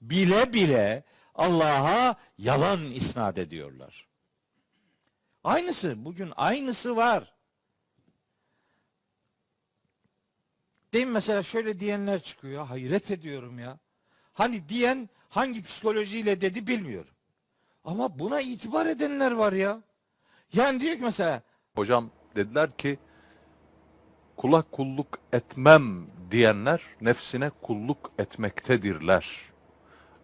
bile bile Allah'a yalan isnat ediyorlar. Aynısı bugün aynısı var. Değil mi mesela şöyle diyenler çıkıyor. Hayret ediyorum ya. Hani diyen hangi psikolojiyle dedi bilmiyorum. Ama buna itibar edenler var ya. Yani diyor ki mesela Hocam dediler ki kula kulluk etmem diyenler nefsine kulluk etmektedirler.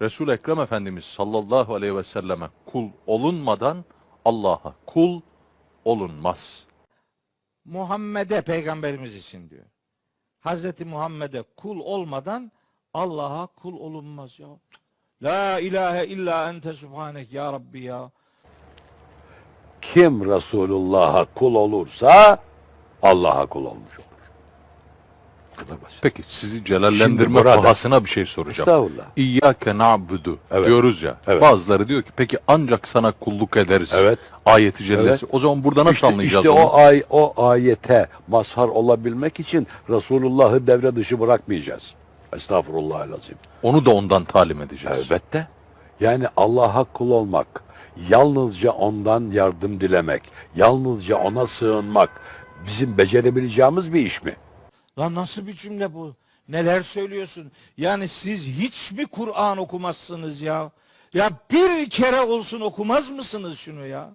Resul Ekrem Efendimiz sallallahu aleyhi ve selleme kul olunmadan Allah'a kul olunmaz. Muhammed'e peygamberimiz için diyor. Hazreti Muhammed'e kul olmadan Allah'a kul olunmaz ya. La ilahe illa ente subhanek ya Rabbi ya. Kim Resulullah'a kul olursa Allah'a kul olmuş olur. Basit. Peki sizi celallendirme burada- pahasına bir şey soracağım. Estağfurullah. İyyâke na'budu Evet. diyoruz ya. Evet. Bazıları diyor ki peki ancak sana kulluk ederiz. Evet. Ayeti cellesi. O zaman burada nasıl İşte, anlayacağız işte onu? o ay o ayete mazhar olabilmek için Resulullah'ı devre dışı bırakmayacağız. Estağfurullahal-azim. Onu da ondan talim edeceğiz. Elbette. Yani Allah'a kul olmak, yalnızca ondan yardım dilemek, yalnızca ona sığınmak bizim becerebileceğimiz bir iş mi? Lan nasıl bir cümle bu? Neler söylüyorsun? Yani siz hiç mi Kur'an okumazsınız ya? Ya bir kere olsun okumaz mısınız şunu ya?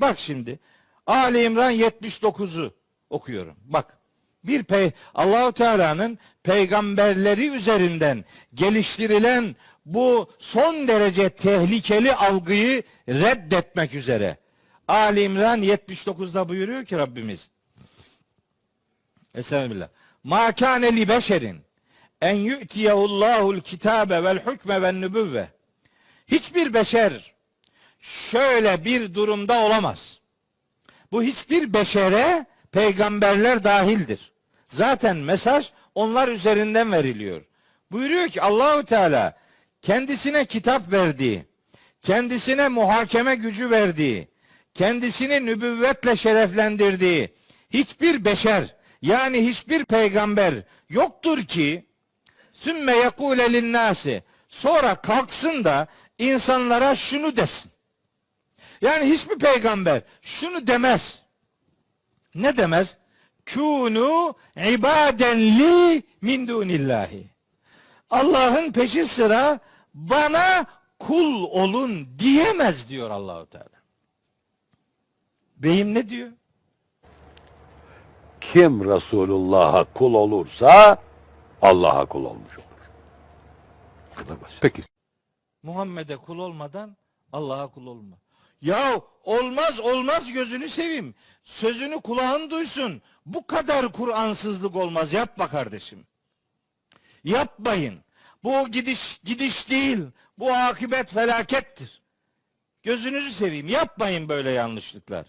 Bak şimdi. Ali İmran 79'u okuyorum. Bak. Bir pey Allahu Teala'nın peygamberleri üzerinden geliştirilen bu son derece tehlikeli algıyı reddetmek üzere. Ali İmran 79'da buyuruyor ki Rabbimiz Estağfirullah. Ma kâne li beşerin en yu'tiyehullahul kitabe vel hükme ven nübüvve. Hiçbir beşer şöyle bir durumda olamaz. Bu hiçbir beşere peygamberler dahildir. Zaten mesaj onlar üzerinden veriliyor. Buyuruyor ki Allahu Teala kendisine kitap verdiği, kendisine muhakeme gücü verdiği, kendisini nübüvvetle şereflendirdiği hiçbir beşer yani hiçbir peygamber yoktur ki sümme yekule linnâsi sonra kalksın da insanlara şunu desin. Yani hiçbir peygamber şunu demez. Ne demez? Kûnû ibaden li min dunillahi. Allah'ın peşi sıra bana kul olun diyemez diyor Allahu Teala. Beyim ne diyor? Kim Resulullah'a kul olursa Allah'a kul olmuş olur. Bu kadar basit. Peki Muhammed'e kul olmadan Allah'a kul olma. Ya olmaz olmaz gözünü seveyim. Sözünü kulağın duysun. Bu kadar Kur'ansızlık olmaz. Yapma kardeşim. Yapmayın. Bu gidiş gidiş değil. Bu akıbet felakettir. Gözünüzü seveyim. Yapmayın böyle yanlışlıklar.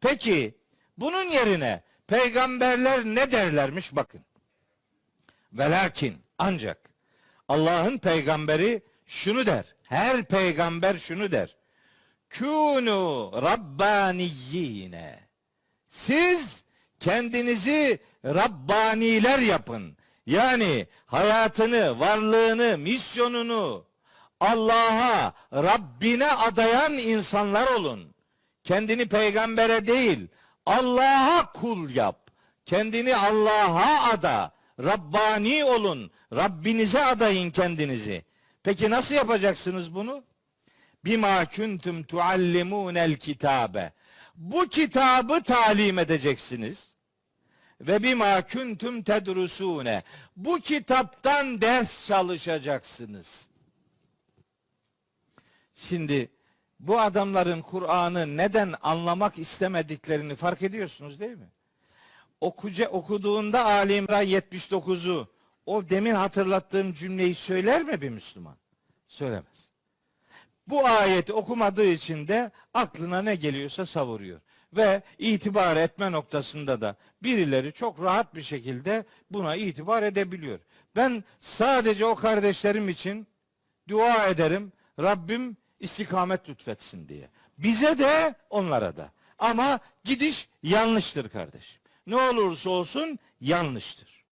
Peki bunun yerine peygamberler ne derlermiş bakın. Velakin ancak Allah'ın peygamberi şunu der. Her peygamber şunu der. Kûnû rabbaniyyine. Siz kendinizi Rabbaniler yapın. Yani hayatını, varlığını, misyonunu Allah'a, Rabbine adayan insanlar olun. Kendini peygambere değil, Allah'a kul yap. Kendini Allah'a ada. Rabbani olun. Rabbinize adayın kendinizi. Peki nasıl yapacaksınız bunu? Bima kuntum tuallimunel kitabe. Bu kitabı talim edeceksiniz. Ve bima kuntum tedrusune. Bu kitaptan ders çalışacaksınız. Şimdi bu adamların Kur'an'ı neden anlamak istemediklerini fark ediyorsunuz değil mi? Okuca, okuduğunda Ali İmran 79'u o demin hatırlattığım cümleyi söyler mi bir Müslüman? Söylemez. Bu ayeti okumadığı için de aklına ne geliyorsa savuruyor. Ve itibar etme noktasında da birileri çok rahat bir şekilde buna itibar edebiliyor. Ben sadece o kardeşlerim için dua ederim. Rabbim istikamet lütfetsin diye. Bize de onlara da. Ama gidiş yanlıştır kardeşim. Ne olursa olsun yanlıştır.